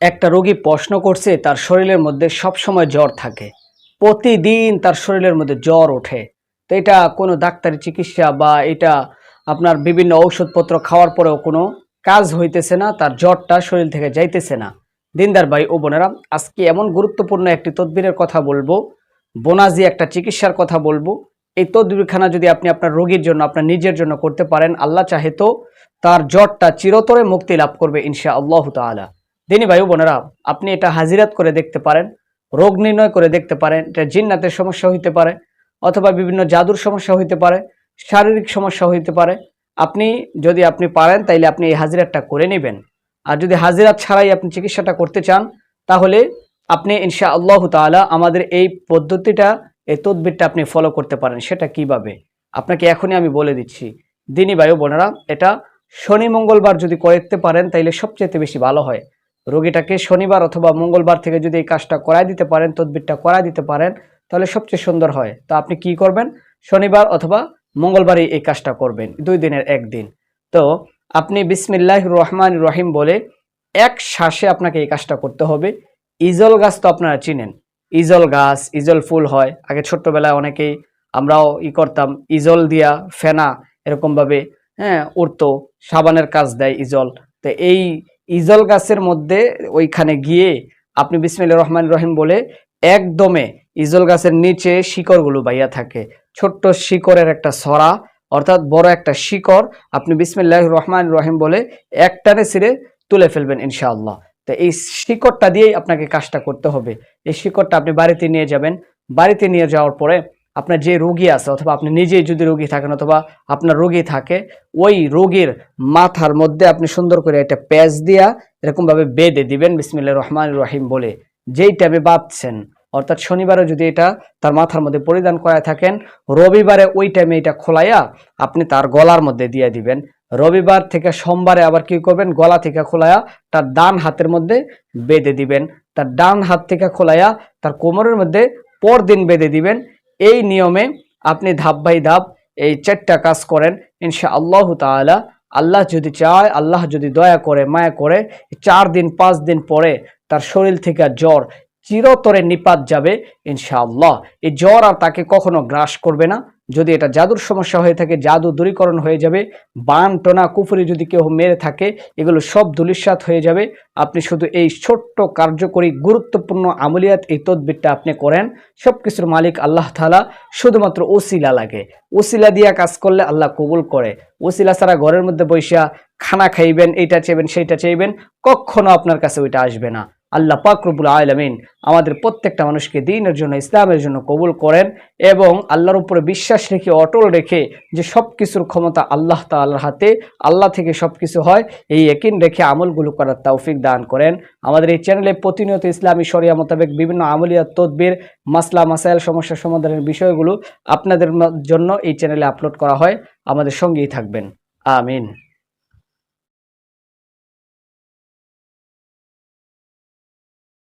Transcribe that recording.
একটা রোগী প্রশ্ন করছে, তার শরীরের মধ্যে সবসময় জ্বর থাকে। প্রতিদিন তার শরীরের মধ্যে জ্বর ওঠে। তো এটা কোনো ডাক্তারি চিকিৎসা বা এটা আপনার বিভিন্ন ঔষধপত্র খাওয়ার পরেও কোনো কাজ হইতেছে না, তার জ্বরটা শরীর থেকে যাইতেছে না। দিনদার ভাই ও বোনেরা, আজকে এমন গুরুত্বপূর্ণ একটি তদবিরের কথা বলব, বোনাজি একটা চিকিৎসার কথা বলব। এই তদবিরখানা যদি আপনি আপনার রোগীর জন্য, আপনার নিজের জন্য করতে পারেন, আল্লাহ চাহে তো তার জ্বরটা চিরতরে মুক্তি লাভ করবে ইনশা আল্লাহ তাআলা। দিনী ভাই বোনেরা, আপনি এটা হাজিরাত করে দেখতে পারেন, রোগ নির্ণয় করে দেখতে পারেন, এটা জিন্নাতের সমস্যা হইতে পারে, অথবা বিভিন্ন জাদুর সমস্যা হইতে পারে, শারীরিক সমস্যা হইতে পারে। আপনি যদি আপনি পারেন, তাইলে আপনি এই হাজিরাতটা করে নেবেন। আর যদি হাজিরাত ছাড়াই আপনি চিকিৎসাটা করতে চান, তাহলে আপনি ইনশা আল্লাহ তাআলা আমাদের এই পদ্ধতিটা, এই তদবিরটা আপনি ফলো করতে পারেন, সেটা কীভাবে? আপনাকে এখনই আমি বলে দিচ্ছি, দিনী বায়ু বোনেরা, এটা শনি মঙ্গলবার যদি করতে পারেন, তাইলে সবচেয়ে বেশি ভালো হয়। রোগীটাকে শনিবার অথবা মঙ্গলবার থেকে যদি এই কাজটা করায় দিতে পারেন, তদবিরটা করায় দিতে পারেন, তাহলে সবচেয়ে সুন্দর হয়। তো আপনি কি করবেন? শনিবার অথবা মঙ্গলবারই এই কাজটা করবেন, দুই দিনের একদিন। তো আপনি বিসমিল্লাহ রহমান রহিম বলে এক শ্বাসে আপনাকে এই কাজটা করতে হবে। ইজল গাছ তো আপনারা চিনেন। ইজল গাছ, ইজল ফুল হয়। আগে ছোট্টবেলায় অনেকেই আমরাও ই করতাম, ইজল দিয়া ফেনা এরকমভাবে হ্যাঁ উড়তো, সাবানের কাজ দেয় ইজল। তো এই ইজল গাছের মধ্যে ওইখানে গিয়ে আপনি বিসমিল্লা রহমান রহিম বলে একদমে ইজল গাছের নিচে শিকড়গুলো বাইয়া থাকে। ছোট্ট শিকড়ের একটা সরা অর্থাৎ বড় একটা শিকড় আপনি বিসমিল্লাহ রহমান রহিম বলে একটানে ছিঁড়ে তুলে ফেলবেন ইনশাআল্লাহ। তো এই শিকড়টা দিয়েই আপনাকে কাজটা করতে হবে। এই শিকড়টা আপনি বাড়িতে নিয়ে যাবেন। বাড়িতে নিয়ে যাওয়ার পরে আপনার যে রোগী আছে অথবা আপনি নিজেই যদি রোগী থাকেন অথবা আপনার রোগী থাকে, ওই রোগীর মাথার মধ্যে আপনি সুন্দর করে একটা প্যাচ দিয়া এরকমভাবে বেঁধে দিবেন বিসমিল্লা রহমান রহিম বলে। যেই টাইমে বাঁধছেন অর্থাৎ শনিবারে যদি এটা তার মাথার মধ্যে পরিধান করায় থাকেন, রবিবারে ওই টাইমে এটা খোলাইয়া আপনি তার গলার মধ্যে দিয়ে দিবেন। রবিবার থেকে সোমবারে আবার কি করবেন? গলা থেকে খোলাইয়া তার ডান হাতের মধ্যে বেঁধে দিবেন। তার ডান হাত থেকে খোলাইয়া তার কোমরের মধ্যে পরদিন বেঁধে দিবেন। এই নিয়মে আপনি ধাপ বাই ধাপ এই চারটা কাজ করেন। ইনশা আল্লাহ তালা আল্লাহ যদি চায়, আল্লাহ যদি দয়া করে, মায়া করে, চার দিন, পাঁচ দিন পরে তার শরীর থেকে জ্বর চিরতরে নিপাত যাবে, ইনশাআল্লাহ। এই জ্বর আর তাকে কখনো গ্রাস করবে না। যদি এটা জাদুর সমস্যা হয়ে থাকে, জাদু দূরীকরণ হয়ে যাবে, বান, টোনা, কুফুরি যদি কেউ মেরে থাকে, এগুলো সব দুলিশ্বাত হয়ে যাবে। আপনি শুধু এই ছোট্ট কার্যকরী, গুরুত্বপূর্ণ আমলিয়াত, এই তদবিরটা আপনি করেন সব কিছুর মালিক আল্লাহ তালা শুধুমাত্র ওসিলা লাগে। ওসিলা দিয়া কাজ করলে আল্লাহ কবুল করে। ওসিলা ছাড়া ঘরের মধ্যে বৈশা খানা খাইবেন, এইটা চাইবেন, সেইটা চাইবেন, কখনো আপনার কাছে ওইটা আসবে না। আল্লাহ পাকরবুল আলমিন আমাদের প্রত্যেকটা মানুষকে দিনের জন্য, ইসলামের জন্য কবুল করেন এবং আল্লাহর উপরে বিশ্বাস রেখে, অটল রেখে যে সব কিছুর ক্ষমতা আল্লাহ তাল্লার হাতে, আল্লাহ থেকে সব কিছু হয়, এই একিন রেখে আমলগুলো করার তৌফিক দান করেন। আমাদের এই চ্যানেলে প্রতিনিয়ত ইসলামী শরিয়া মোতাবেক বিভিন্ন আমলিয়াত তদবির, মাসলা, মাসাইল সমস্যা সমাধানের বিষয়গুলো আপনাদের জন্য এই চ্যানেলে আপলোড করা হয়। আমাদের সঙ্গেই থাকবেন। আমিন।